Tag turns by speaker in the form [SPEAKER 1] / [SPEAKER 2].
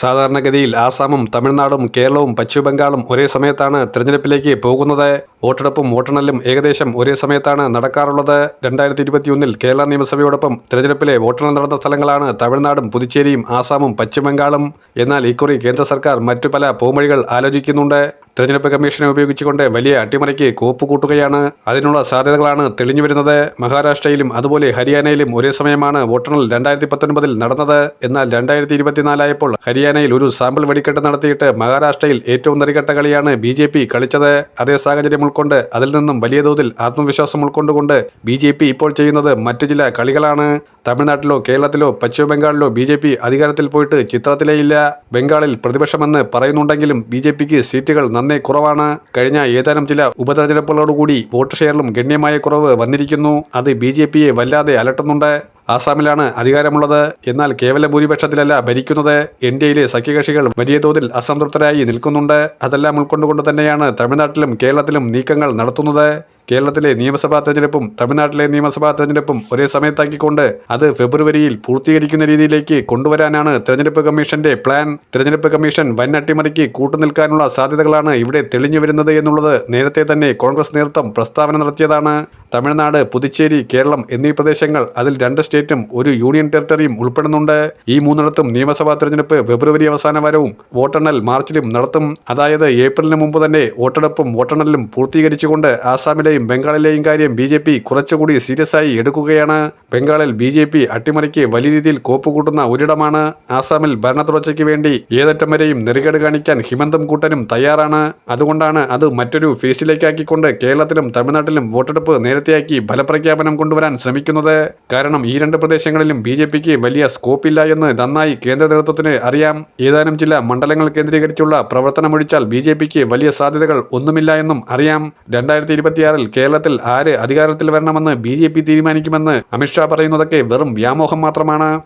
[SPEAKER 1] സാധാരണഗതിയിൽ ആസാമും തമിഴ്നാടും കേരളവും പശ്ചിമബംഗാളും ഒരേ സമയത്താണ് തിരഞ്ഞെടുപ്പിലേക്ക് പോകുന്നത്. വോട്ടെടുപ്പും വോട്ടെണ്ണലും ഏകദേശം ഒരേ സമയത്താണ് നടക്കാറുള്ളത്. രണ്ടായിരത്തി ഇരുപത്തിയൊന്നിൽ കേരള നിയമസഭയോടൊപ്പം തിരഞ്ഞെടുപ്പിലെ വോട്ടെണ്ണൽ നടന്ന സ്ഥലങ്ങളാണ് തമിഴ്നാടും പുതുച്ചേരിയും ആസാമും പശ്ചിമബംഗാളും. എന്നാൽ ഇക്കുറി കേന്ദ്ര സർക്കാർ മറ്റു പല പോംവഴികൾ ആലോചിക്കുന്നുണ്ട്. തെരഞ്ഞെടുപ്പ് കമ്മീഷനെ ഉപയോഗിച്ചുകൊണ്ട് വലിയ അട്ടിമറിക്ക് കോപ്പ് കൂട്ടുകയാണ് അതിനുള്ള സാധ്യതകളാണ് തെളിഞ്ഞു വരുന്നത്. മഹാരാഷ്ട്രയിലും അതുപോലെ ഹരിയാനയിലും ഒരേ സമയമാണ് വോട്ടെണ്ണൽ രണ്ടായിരത്തി പത്തൊൻപതിൽ നടന്നത്. എന്നാൽ രണ്ടായിരത്തി ഇരുപത്തിനാലായപ്പോൾ ഹരിയാനയിൽ ഒരു സാമ്പിൾ വെടിക്കെട്ട് നടത്തിയിട്ട് മഹാരാഷ്ട്രയിൽ ഏറ്റവും നെറികെട്ട കളിയാണ് ബി ജെ പി കളിച്ചത്. അതേ സാഹചര്യം ഉൾക്കൊണ്ട് അതിൽ നിന്നും വലിയ തോതിൽ ആത്മവിശ്വാസം ഉൾക്കൊണ്ടുകൊണ്ട് ബി ജെ പി ഇപ്പോൾ ചെയ്യുന്നത് മറ്റു ചില കളികളാണ്. തമിഴ്നാട്ടിലോ കേരളത്തിലോ പശ്ചിമ ബംഗാളിലോ ബി ജെ പി അധികാരത്തിൽ പോയിട്ട് ചിത്രത്തിലേയില്ല ബംഗാളിൽ പ്രതിപക്ഷമെന്ന് പറയുന്നുണ്ടെങ്കിലും ബി ജെ പിക്ക് സീറ്റുകൾ നന്നേ കുറവാണ്. കഴിഞ്ഞ ഏതാനും ചില ഉപതെരഞ്ഞെടുപ്പുകളോടുകൂടി വോട്ട് ഷെയറിലും ഗണ്യമായ കുറവ് വന്നിരിക്കുന്നു. അത് ബി ജെ പിയെ വല്ലാതെ അലട്ടുന്നുണ്ട്. ആസാമിലാണ് അധികാരമുള്ളത്. എന്നാൽ കേവല ഭൂരിപക്ഷത്തിലല്ല ഭരിക്കുന്നത്. എൻ ഡി എയിലെ സഖ്യകക്ഷികൾ വലിയ തോതിൽ അസംതൃപ്തരായി നിൽക്കുന്നുണ്ട്. അതെല്ലാം ഉൾക്കൊണ്ടുകൊണ്ട് തന്നെയാണ് തമിഴ്നാട്ടിലും കേരളത്തിലും നീക്കങ്ങൾ നടത്തുന്നത്. കേരളത്തിലെ നിയമസഭാ തെരഞ്ഞെടുപ്പും തമിഴ്നാട്ടിലെ നിയമസഭാ തെരഞ്ഞെടുപ്പും ഒരേ സമയത്താക്കിക്കൊണ്ട് അത് ഫെബ്രുവരിയിൽ പൂർത്തീകരിക്കുന്ന രീതിയിലേക്ക് കൊണ്ടുവരാനാണ് തെരഞ്ഞെടുപ്പ് കമ്മീഷന്റെ പ്ലാൻ. തെരഞ്ഞെടുപ്പ് കമ്മീഷൻ വൻ അട്ടിമറിക്ക് കൂട്ടുനിൽക്കാനുള്ള സാധ്യതകളാണ് ഇവിടെ തെളിഞ്ഞു വരുന്നത് എന്നുള്ളത് നേരത്തെ തന്നെ കോൺഗ്രസ് നേതൃത്വം പ്രസ്താവന നടത്തിയതാണ്. തമിഴ്നാട് പുതുച്ചേരി കേരളം എന്നീ പ്രദേശങ്ങൾ അതിൽ രണ്ട് സ്റ്റേറ്റും ഒരു യൂണിയൻ ടെറിട്ടറിയും ഉൾപ്പെടുന്നുണ്ട്. ഈ മൂന്നിടത്തും നിയമസഭാ തെരഞ്ഞെടുപ്പ് ഫെബ്രുവരി അവസാന വാരവും വോട്ടെണ്ണൽ മാർച്ചിലും നടത്തും. അതായത് ഏപ്രിലിന് മുമ്പ് തന്നെ വോട്ടെടുപ്പും വോട്ടെണ്ണലും പൂർത്തീകരിച്ചുകൊണ്ട് ആസാമിലെയും ബംഗാളിലെയും കാര്യം ബി ജെ പി കുറച്ചുകൂടി സീരിയസ് ആയി എടുക്കുകയാണ് ബംഗാളിൽ ബി ജെ പി അട്ടിമറിക്ക് വലിയ രീതിയിൽ കോപ്പ് കൂട്ടുന്ന ഒരിടമാണ് ആസാമിൽ ഭരണ തുടർച്ചയ്ക്ക് വേണ്ടി ഏതറ്റം വരെയും നെറുകേട് കാണിക്കാൻ ഹിമന്തം കൂട്ടനും തയ്യാറാണ്. അതുകൊണ്ടാണ് അത് മറ്റൊരു ഫേസിലേക്കാക്കിക്കൊണ്ട് കേരളത്തിലും തമിഴ്നാട്ടിലും വോട്ടെടുപ്പ് നേരത്തെയാക്കി ഫലപ്രഖ്യാപനം കൊണ്ടുവരാൻ ശ്രമിക്കുന്നത്. കാരണം ഈ രണ്ട് പ്രദേശങ്ങളിലും ബി ജെ പിക്ക് വലിയ സ്കോപ്പില്ല എന്ന് നന്നായി കേന്ദ്ര നേതൃത്വത്തിന് അറിയാം. ഏതാനും ചില മണ്ഡലങ്ങൾ കേന്ദ്രീകരിച്ചുള്ള പ്രവർത്തനമൊഴിച്ചാൽ ബി ജെ പിക്ക് വലിയ സാധ്യതകൾ ഒന്നുമില്ല എന്നും അറിയാം. രണ്ടായിരത്തി ഇരുപത്തിയാറിൽ കേരളത്തിൽ ആര് അധികാരത്തിൽ വരണമെന്ന് ബി ജെ പി തീരുമാനിക്കുമെന്ന് അമിത്ഷാ പറയുന്നതൊക്കെ വെറും വ്യാമോഹം മാത്രമാണ്.